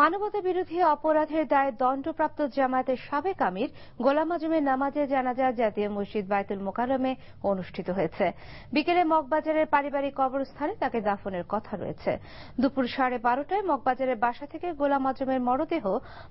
মানবতা বিরোধী অপরাধের দায়ে দণ্ডপ্রাপ্ত জামায়াতের সাবেক আমির গোলাম আজমের নামাজে জানাজা, জাতীয় মসজিদ বায়তুল মোকারমে অনুষ্ঠিত হয়েছে। বিকেলে মগবাজারের পারিবারিক কবরস্থানে তাকে দাফনের কথা রয়েছে। দুপুর সাড়ে বারোটায় মগবাজারের বাসা থেকে গোলাম আজমের মরদেহ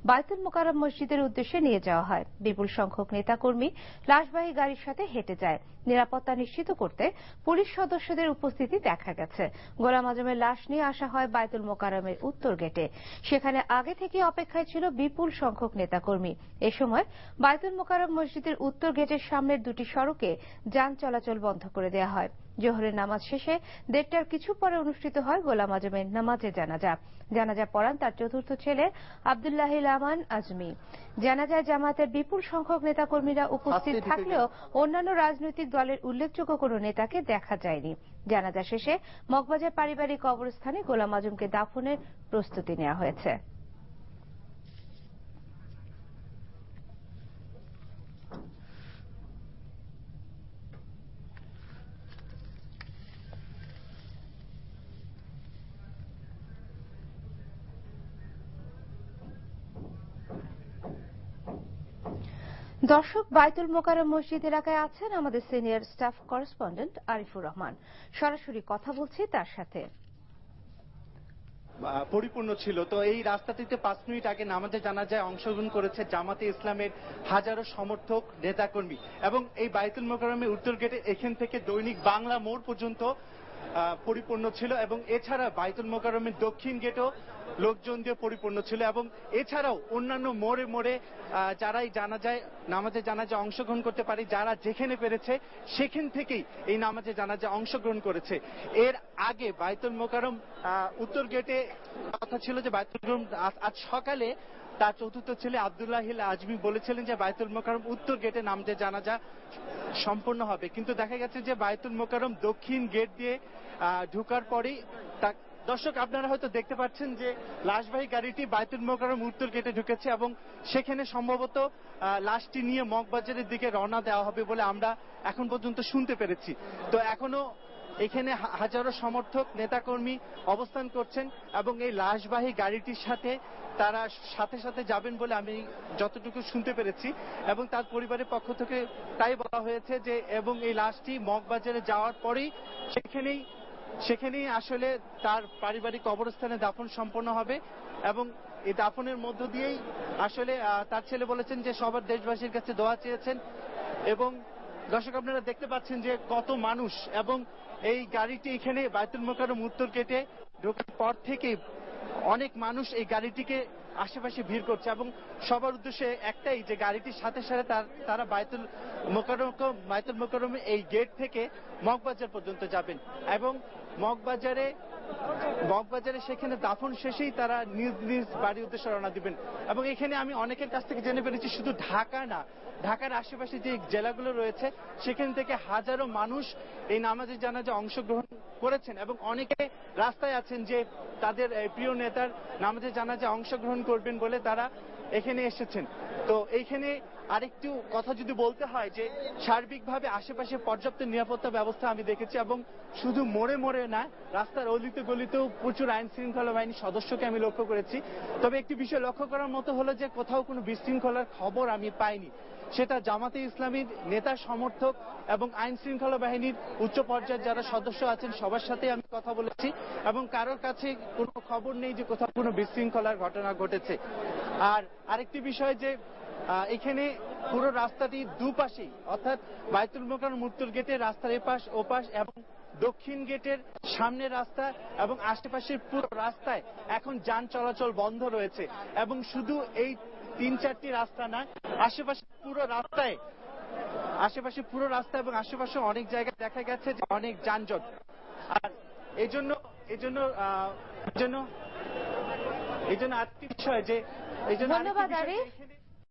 বায়তুল মোকারম মসজিদের উদ্দেশ্যে নিয়ে যাওয়া হয়। বিপুল সংখ্যক নেতাকর্মী লাশবাহী গাড়ির সাথে হেঁটে যায়। নিরাপত্তা নিশ্চিত করতে পুলিশ সদস্যদের উপস্থিতি দেখা গেছে। গোলাম আজমের লাশ নিয়ে আসা হয় বায়তুল মোকারমের উত্তর গেটে। সেখানে আগে থেকে অপেক্ষায় ছিল বিপুল সংখ্যক নেতাকর্মী। এ সময় বায়তুল মোকারম মসজিদের উত্তর গেটের সামনের দুটি সড়কে যান চলাচল বন্ধ করে দেওয়া হয়। জোহরের নামাজ শেষে দেড়টার কিছু পরে অনুষ্ঠিত হয় গোলাম আজমের নামাজে জানাজা। জানাজা পড়ান তার চতুর্থ ছেলে আবদুল্লাহিল আমান আজমি। জানাজায় জামায়াতের বিপুল সংখ্যক নেতাকর্মীরা উপস্থিত থাকলেও অন্যান্য রাজনৈতিক দলের উল্লেখযোগ্য কোনো নেতাকে দেখা যায়নি। জানাজা শেষে মগবাজার পারিবারিক কবরস্থানে গোলাম আজমকে দাফনের প্রস্তুতি নেওয়া হয়েছে। দর্শক বায়তুল মোকারম মসজিদ এলাকায় আছেন আমাদের senior staff correspondent Arifur Rahman. সরাসরি কথা বলছি তার সাথে। পরিপূর্ণ ছিল। তো এই রাস্তাটিতে পাঁচ মিনিট আগে নামাজে জানা যায় অংশগ্রহণ করেছে জামাতে ইসলামের হাজারো সমর্থক, নেতাকর্মী। এবং এই বায়তুল মোকারমের উত্তর গেটে এখান থেকে দৈনিক বাংলা মোড় পর্যন্ত পরিপূর্ণ ছিল এবং এছাড়া বাইতুল মোকারমের দক্ষিণ গেটও লোকজন দিয়ে পরিপূর্ণ ছিল এবং এছাড়াও অন্যান্য মোড়ে মোড়ে যারাই জানা যায় নামাজে জানাজে অংশগ্রহণ করতে পারে, যারা যেখানে পেরেছে সেখান থেকেই এই নামাজে জানাজে অংশগ্রহণ করেছে। এর আগে বাইতুল মোকারম উত্তর গেটে কথা ছিল যে বাইতুল আজ সকালে তার চতুর্থ ছেলে আবদুল্লাহ আজমি বলেছিলেন যে বায়তুল মোকারম উত্তর গেটে নামতে জানাজা সম্পন্ন হবে। কিন্তু দেখা গেছে যে বায়তুল মোকারম দক্ষিণ গেট দিয়ে ঢুকার পরেই দর্শক, আপনারা হয়তো দেখতে পাচ্ছেন যে লাশবাহী গাড়িটি বায়তুল মোকারম উত্তর গেটে ঢুকেছে এবং সেখানে সম্ভবত লাশটি নিয়ে মগবাজারের দিকে রওনা দেওয়া হবে বলে আমরা এখন পর্যন্ত শুনতে পেরেছি। তো এখনও এখানে হাজারো সমর্থক, নেতাকর্মী অবস্থান করছেন এবং এই লাশবাহী গাড়িটির সাথে তারা সাথে সাথে যাবেন বলে আমি যতটুকু শুনতে পেরেছি এবং তার পরিবারের পক্ষ থেকে তাই বলা হয়েছে যে, এবং এই লাশটি মগবাজারে যাওয়ার পরেই সেখানেই সেখানেই আসলে তার পারিবারিক কবরস্থানে দাফন সম্পন্ন হবে এবং এই দাফনের মধ্য দিয়েই আসলে তার ছেলে বলেছেন যে সবার দেশবাসীর কাছে দোয়া চেয়েছেন এবং দর্শক, আপনারা দেখতে পাচ্ছেন যে কত মানুষ এবং এই গাড়িটি এখানে বায়তুল মোকারম উত্তর কেটে ঢোকার পর থেকে অনেক মানুষ এই গাড়িটিকে আশেপাশে ভিড় করছে এবং সবার উদ্দেশ্যে একটাই যে গাড়িটির সাথে সাথে তারা বায়তুল মোকারম বায়তুল মোকারমে এই গেট থেকে মগবাজার পর্যন্ত যাবেন। এবং মগবাজারে মগবাজারে সেখানে দাফন শেষেই তারা নিজ নিজ বাড়ির উদ্দেশ্যে রওনা দিবেন। এবং এখানে আমি অনেকের কাছ থেকে জেনে পেরেছি শুধু ঢাকা না, ঢাকার আশেপাশে যে জেলাগুলো রয়েছে, সেখান থেকে হাজারো মানুষ এই নামাজের জানাজে অংশগ্রহণ করেছেন এবং অনেকে রাস্তায় আছেন যে তাদের প্রিয় নেতার নামাজের জানাজে অংশগ্রহণ করবেন বলে তারা এখানে এসেছেন। তো এইখানে আরেকটু কথা যদি বলতে হয় যে সার্বিকভাবে আশেপাশে পর্যাপ্ত নিরাপত্তা ব্যবস্থা আমি দেখেছি এবং শুধু মোড়ে মোড়ে না, রাস্তার অলিতে গলিতেও প্রচুর আইন শৃঙ্খলা বাহিনীর সদস্যকে আমি লক্ষ্য করেছি। তবে একটি বিষয় লক্ষ্য করার মতো হলো যে কোথাও কোনো বিশৃঙ্খলার খবর আমি পাইনি। সেটা জামাতে ইসলামীর নেতা সমর্থক এবং আইন শৃঙ্খলা বাহিনীর উচ্চ পর্যায়ের যারা সদস্য আছেন, সবার সাথে আমি কথা বলেছি এবং কারোর কাছে কোনো খবর নেই যে কোথাও কোনো বিশৃঙ্খলার ঘটনা ঘটেছে। আর আরেকটি বিষয় যে এখানে পুরো রাস্তাটি দুপাশেই, অর্থাৎ বায়তুল মোকার মূর্তুর গেটের রাস্তার এপাশ, ওপাশ এবং দক্ষিণ গেটের সামনের রাস্তা এবং আশেপাশের পুরো রাস্তায় এখন যান চলাচল বন্ধ রয়েছে এবং শুধু এই তিন চারটি রাস্তা না আশেপাশে পুরো রাস্তায়, আশেপাশে পুরো রাস্তা এবং আশেপাশে অনেক জায়গায় দেখা গেছে যে অনেক যানজট। আর এই জন্য এই জন্য এই এই জন্য আরেকটি বিষয় যে ধন্যবাদ আরিফ